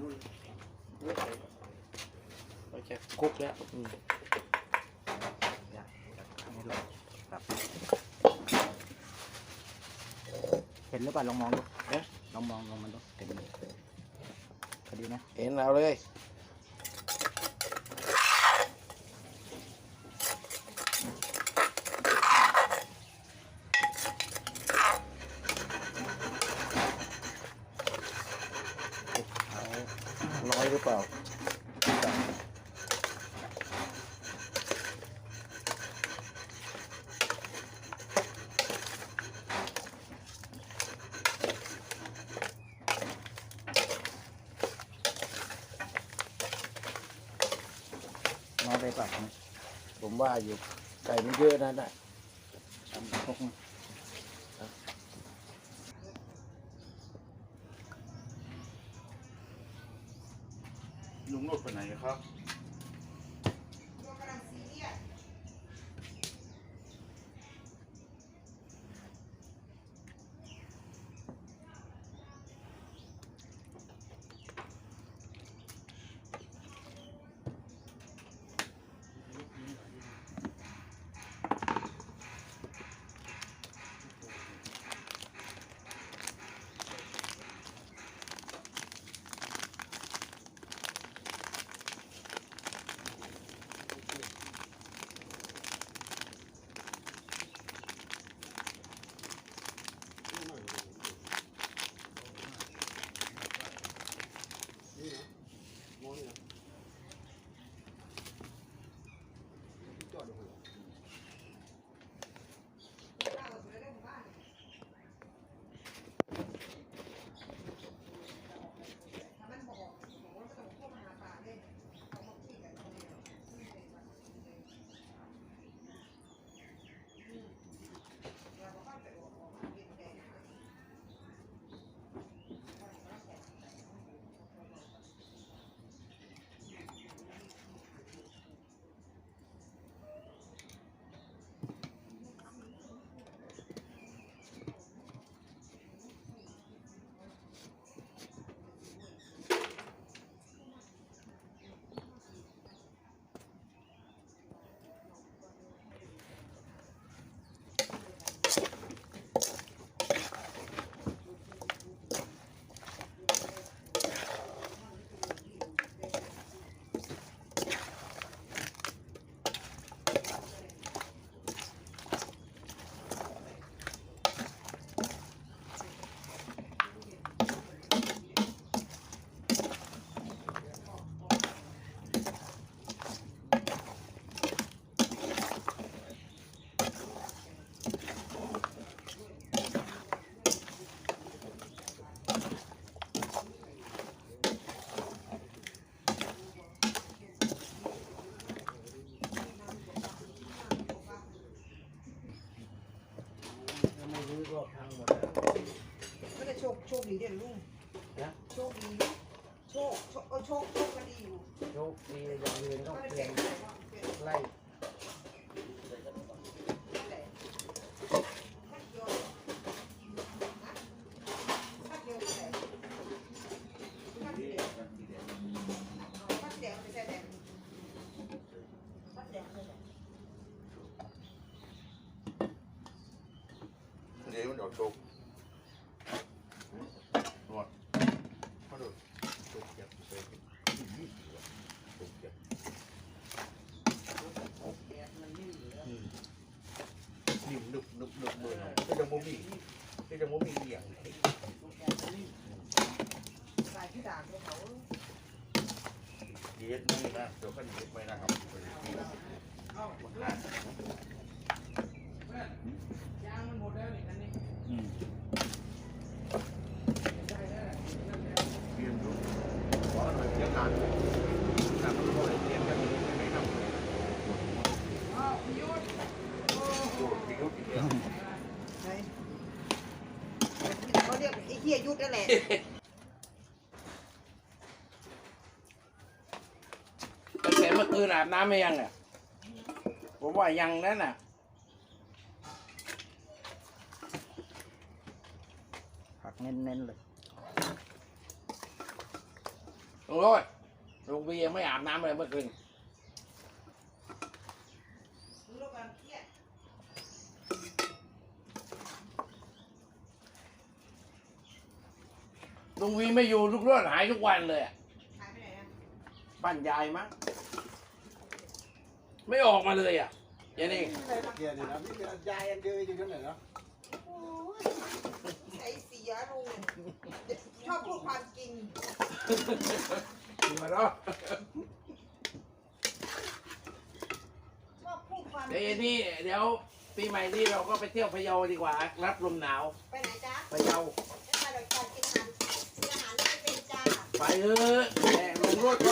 นู่นเลือกไปเราจะคลุกแล้วอืมไม่ลงครับเห็นหรือเปล่าลองมองดูเอ๊ะลองมองลองมันดูเห็นไหมพอดีนะ เห็นเอาเลยเอาน้อยหรือเปล่า น้อยไปเปล่าครับผมว่าอยู่ไก่มันเยอะนะน่ะทำพกมา ได้โชคโชคดีเด่นลุง นะ โชคดีโชคโชคเออโชคโชคก็ดีอยู่ โชคดีอย่างอื่นต้อง ก็ได้ เปลี่ เจ๋ ยน งเลยว่าเปลี่ยน ไล่ แต่ถ้าเดียวนะถ้าเดียวแต่ถ้าเดียวถ้าเดียวไม่ใช่แดงถ้าเดียวไม่ใช่ เดี๋ยวมันดอกโชก ยุทธนั่นแหละตั้งแต่เมื่อคืนอาบน้ำไม่ยังอะผมว่ายังนั่นน่ะผักเน้นๆเลยลุงโรดลุงเบียร์ไม่อาบน้ำเลยเมื่อคืน รู้แล้วกันเครียด ลุงวีไม่อยู่ลุงโรดหายทุกวันเลยอะหายไปไหนอะบ้านยายมั้งไม่ออกมาเลยอะเดี๋ยวนี่เกียร์นี่นะพี่เป็นยายยังเดียวอยู่นั่นแหละเนาะโอ้ยไอ้เสียลุงชอบพูดความจริงมาแล้วชอบพูดความจเดี๋ยวริงนี่เดี๋ยวปีใหม่นี้เราก็ไปเที่ยวพะเยาดีกว่า รับลมหนาว ไปไหนจ๊ะพะเยา ไปเถอะแต่ลุงโรดก็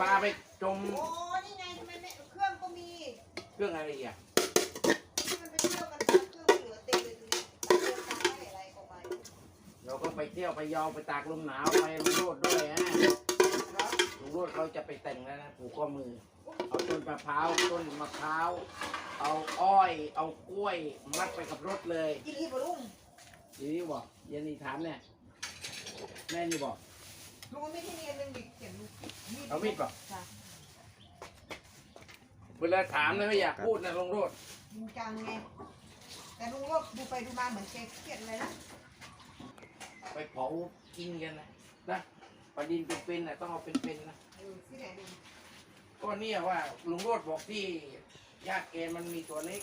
พาไปจมโอ้นี่ไงทำไมไม่เครื่องก็มีเครื่องอะไรอีกอะที่มันไปเที่ยวกันตามเครื่องเหลือเต็มเลยตรงนี้ตามโดนตามให้อะไรออกไปเราก็ไปเที่ยวพะเยาไปตากลมหนาวไปลุงโรดด้วยฮะเหรอลุงโรดเขาจะไปแต่งแล้วนะผูกข้อมือ เอาต้นมะพร้าวต้นมะพร้าวเอาอ้อย เอากล้วยมัดไปกับรถเลยกินอีบลุงทีนี้บอกเย็นนี่ถามเนี่ยแม่นี่บอก ลุงมันไม่ใช่เนียนเป็นดิเขียนมีดเอามีดบอกค่ะเวลาถามนะไม่อยากพูดนะลุงโรดจริงจังไง แต่ลุงก็ดูไปดูมาเหมือนแกเครียดเลยนะ ไปเผากินกันนะนะปลาดินเป็นๆนะต้องเอาเป็นๆนะ เออที่ไหนดูก็เนี่ยว่าลุงโรดบอกที่ญาติแกมันมีตัวเล็ก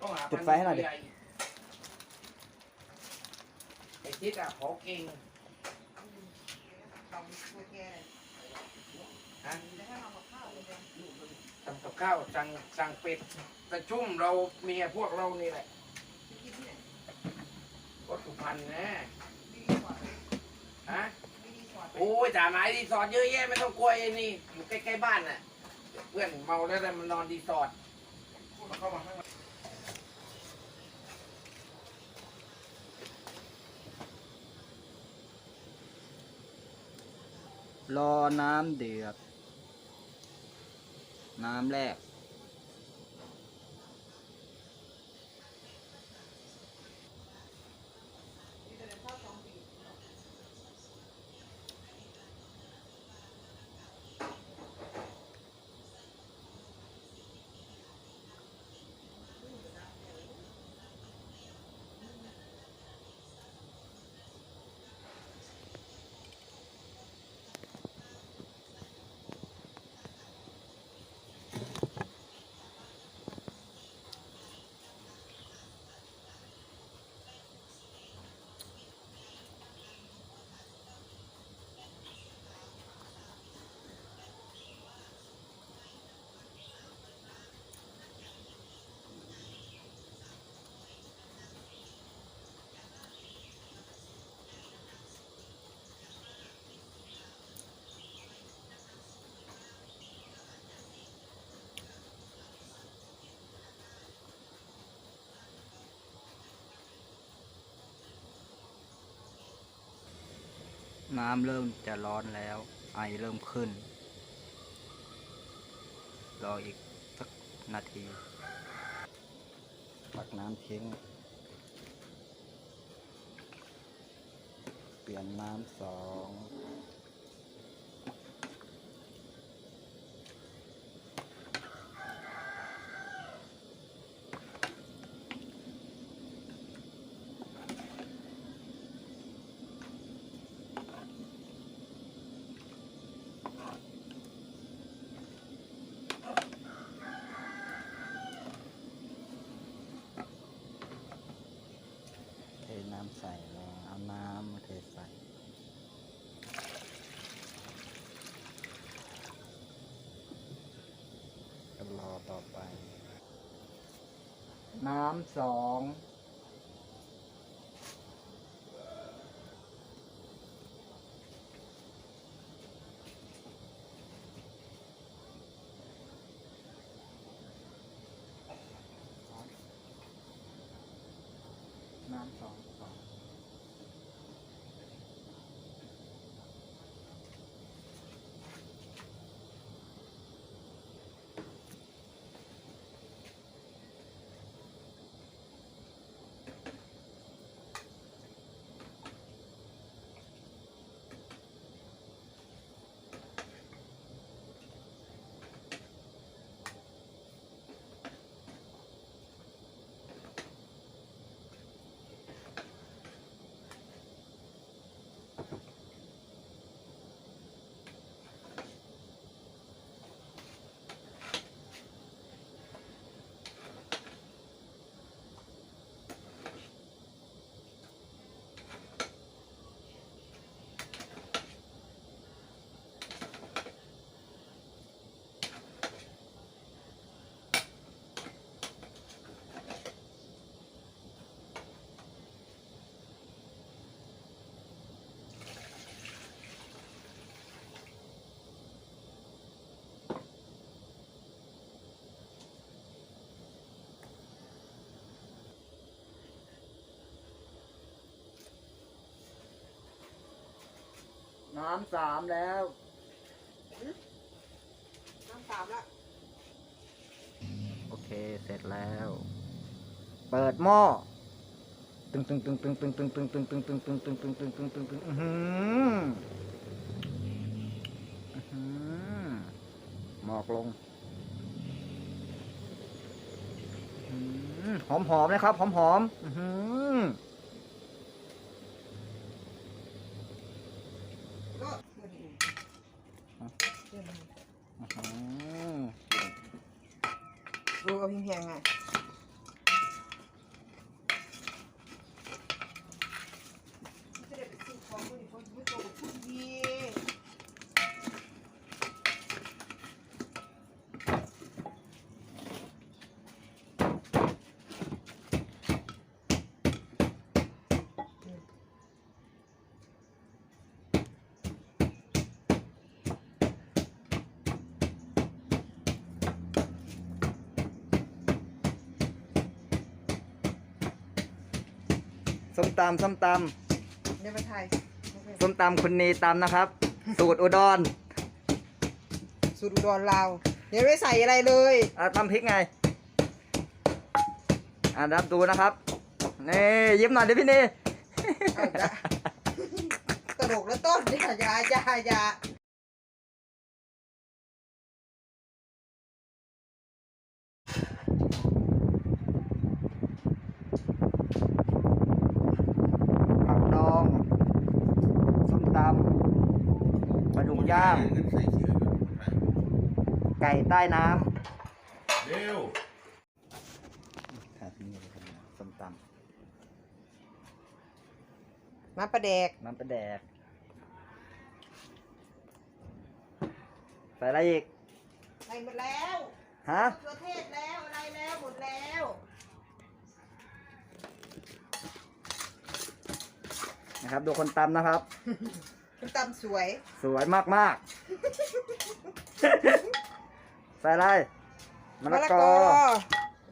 ต้องหาจุดไฟให้หน่อยดิใญ่ไอ้ทิศอะเผาเก่ง ทำตัวแกเลย ฮะทำกับข้าวสั่งสั่งเป็ดแต่ชุ่มเราเมียพวกเรานี่แหละก็สุพรรณนะดีรีสอร์ทไหมฮะโอ้ยจ่าหมายรีสอร์ทเยอะแยะไม่ต้องกลัวไอ้นี่อยู่ใกล้ๆบ้านน่ะ เพื่อนเมาแล้วมันนอนรีสอร์ทเข้ามาข้างในรอน้ำเดือด น้ำแรก น้ำเริ่มจะร้อนแล้ว ไอเริ่มขึ้น รออีกสักนาทีตักน้ำทิ้ง เปลี่ยนน้ำสอง เทน้ำใส่แล้วเอาน้ำมาเทใส่ก็รอต่อไป น้ำสองน้ำสอง น้ำสามแล้ว น้ำสามละโอเค เสร็จแล้ว เปิดหม้อ ตึงตึงตึงตึงตึงตึงตึงตึงตึงตึงตึงตึงตึงตึงตึงตึงตึงอื้อหืออื้อหือหมอกลงหอมหอมๆนะครับ หอมหอมๆอื้อหือ ก็ อื้อหือ ดูเอาเพียงๆไงจะได้ไปซื้อของคนอื่นเขาไม่โตกับผู้ดี ส้มตำส้มตเดี๋ยวไปไทยำส้มตำคุณนีตำนะครับ สูตรอุดรสูตรอุดรลาวเดี๋ยวไม่ใส่อะไรเลยอะตำพริกไงอะรับดูนะครับนี่ยิ้มหน่อยดิพี่นี่เอาอีกละตลกแล้วต้นอย่าอย่าอย่าอย่า ผักดอง ส้มตำปลาดุก ย่างใส่เชือกไก่ใต้น้เร็วำครับนี่เลยครับส้มตมาประแดกำน้ำปลาแดก ใส่อะไรอีกใส่หมดแล้วฮะมะเขือเทศแล้วอะไรแล้วหมดแล้วนะครับดูคนตำนะครับ คุณตำสวย สวยมากมากๆ ใส่อะไรมะละกอ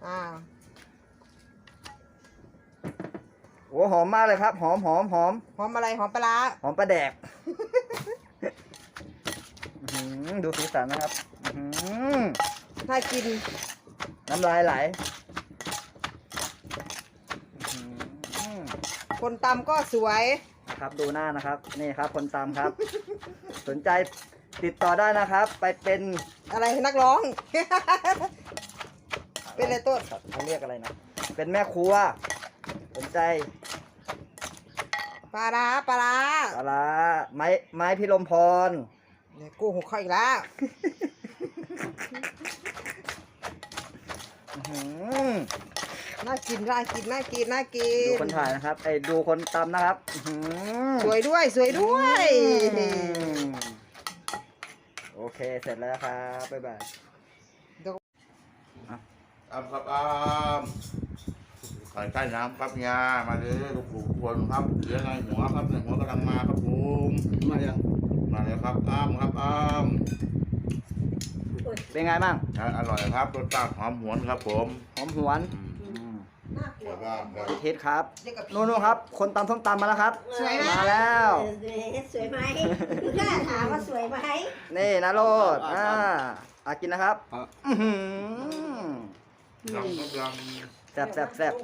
อ่าโอ้หอมมากเลยครับ หอมหอมหอมหอมอะไรหอมปลาร้าหอมปลาแดกอื้อหือดูสีสันนะครับอื้อหือน่ากิน น้ำลายไหลอื้อหือคนตำก็สวย นะครับ ดูหน้านะครับ นี่ครับ คนตามครับ สนใจติดต่อได้นะครับ ไปเป็นอะไรนักร้อง เป็นอะไรต้นเขาเรียกอะไรนะ เป็นแม่ครัว สนใจปลาร้าปลาร้าปลาร้าไม้ไม้พิรมพรเนี่ยกูหกเข้าอีกแล้วอื้อหือ น่ากินน่ากินน่ากินน่ากิดูนคนถ่ายนะครับไอ้ยดูคนตำนะครับอื้อหือสวยด้วยสวยด้วยอืมโอเคเสร็จแล้วครับบ๊ายบาย อ้ามครับอ้ามไก่ใต้น้ำครับยามาเลยลูกผู้คนครับเลี้ยงในหัวครับในหัวกำลังมาครับผมมายังมาแล้วครับอ้ามครับอ้ามเป็นไงบ้างอร่อยครับรสชาติหอมหวนครับผม หอมหวน อืม น่ากลัวแล้วก็แบบทิศครับเรียกกับนู่นๆครับ คนตำส้มตำมาแล้วครับ สวยไหมมาแล้วสวยไหมกล้าถามว่าสวยไหมนี่นะโรดอ่าอากินนะครับอื้อหือยังครับยังแซ่บแซ่บแซ่บ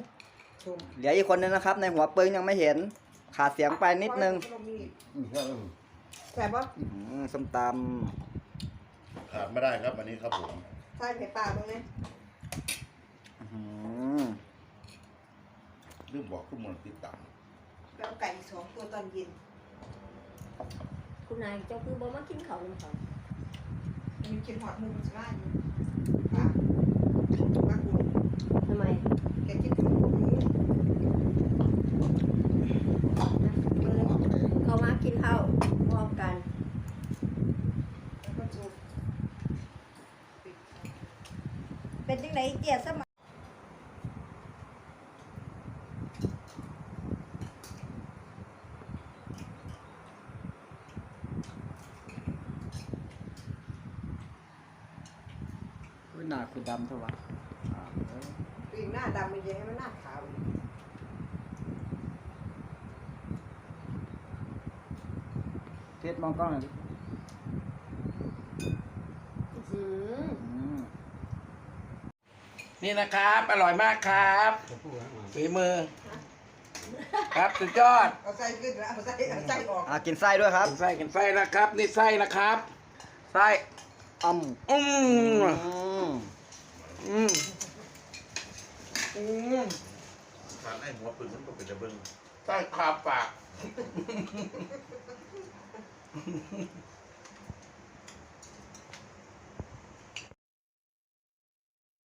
ชุ่มเหลืออีกคนนึงนะครับ ในหัวปึ้งยังไม่เห็น ขาดเสียงไปนิดนึงแซ่บปะอื้อหือส้มตขาดไม่ได้ครับอันนี้ครับผม ใส่เผ็ดปลาตรงนี้ำอื้อหือ ลืมบอกทุกมนติดตามแล้วไก่อีกสองตัวตอนเย็นคุณนายเจ้าคือบ่มากินเขาวน้ำเขามีกินหอดมือมันจะได้อยู่ปลาปลากุ่นทำไมแกกินกับหมูนี้เขามากินข้าวพร้อมกันแล้วก็จุบเป็นจังไดเจียสมัย อุ๊ยหน้าคือ ดำเท่าวะอ่าเอ้ยตัวเองหน้าดำมันยังให้มันหน้าขาวอีกเทสมองกล้องหน่อยดิอืมอืมนี่นะครับ อร่อยมากครับฝีมือ ครับสุดยอดเอาไส้ขึ้นแล้วเอาไส้เอาไส้ออกอะกินไส้ด้วยครับกินไส้กินไส้นะครับ นี่ไส้นะครับ ไส้อืมอืม อืม อืมอืมทานไอ้หัวปืนมันก็เป็นตะเบิ้งไส้คาปาก